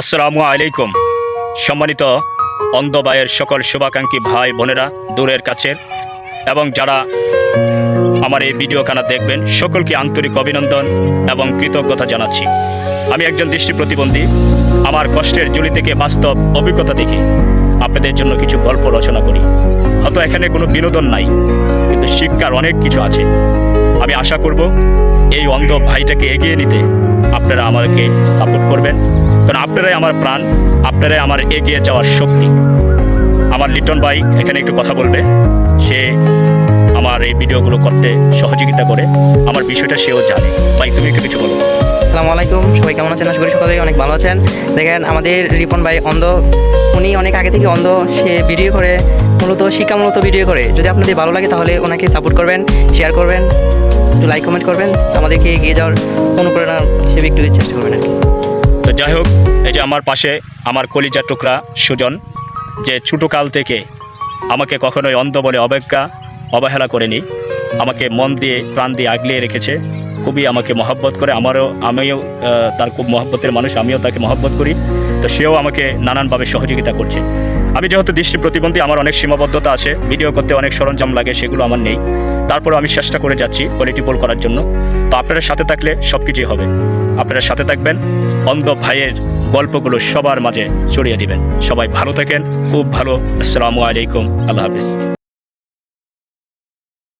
আসসালামু আলাইকুম। সম্মানিত অন্ধবায়ের সকল শুভাকাঙ্ক্ষী ভাই বোনেরা দূরের কাছের এবং যারা আমার এই ভিডিও কানা দেখবেন, সকলকে আন্তরিক অভিনন্দন এবং কৃতজ্ঞতা জানাচ্ছি। আমি একজন দৃষ্টি প্রতিবন্ধী। আমার কষ্টের জুলি থেকে বাস্তব অভিজ্ঞতা দেখি আপনাদের জন্য কিছু গল্প রচনা করি। হয়তো এখানে কোনো বিনোদন নাই, কিন্তু শিক্ষার অনেক কিছু আছে। আমি আশা করব এই অন্ধ ভাইটাকে এগিয়ে নিতে আপনারা আমাকে সাপোর্ট করবেন। কারণ আপনারাই আমার প্রাণ, আপনারাই আমার এগিয়ে যাওয়ার শক্তি। আমার লিটন ভাই এখানে একটু কথা বলবে। সে আমার এই ভিডিওগুলো করতে সহযোগিতা করে। আমার বিষয়টা সেও জানে। ভাই, তুমি একটু কিছু বলো। আসসালামু আলাইকুম। সবাই কেমন আছেন? আশা করি সকলেই অনেক ভালো আছেন। দেখেন, আমাদের রিপন ভাই অন্ধ, উনি অনেক আগে থেকে অন্ধ। সে ভিডিও করে, মূলত শিক্ষামূলত ভিডিও করে। যদি আপনাদের ভালো লাগে তাহলে ওনাকে সাপোর্ট করবেন শেয়ার করবেন। একটু লাইক কমেন্ট করবেন। আমাদেরকে এগিয়ে যাওয়ার অনুপ্রেরণা হিসেবে একটু চেষ্টা করবেন আর তো যাই হোক, এই যে আমার পাশে আমার কলিজার টুকরা সুজন, যে ছোটো কাল থেকে আমাকে কখনোই অন্ধ বলে অবজ্ঞা, অবহেলা করেনি, আমাকে মন দিয়ে, প্রাণ দিয়ে আগলিয়ে রেখেছে। খুবই আমাকে মহব্বত করে, আমারও, আমিও তার খুব মহব্বতের মানুষ, আমিও তাকে মহব্বত করি। তো সেও আমাকে নানানভাবে সহযোগিতা করছে। আমি যেহেতু দৃষ্টি প্রতিবন্ধী, আমার অনেক সীমাবদ্ধতা আছে, ভিডিও করতে অনেক সরঞ্জাম লাগে, সেগুলো আমার নেই। তারপরেও আমি চেষ্টা করে যাচ্ছি কোয়ালিটি পোল করার জন্য। তো আপনারা সাথে থাকলে সব কিছুই হবে। আপনারা সাথে থাকবেন, অন্ধ ভাইয়ের গল্পগুলো সবার মাঝে ছড়িয়ে দিবেন। সবাই ভালো থাকেন, খুব ভালো। আসসালামু আলাইকুম, আল্লাহ হাফিজ।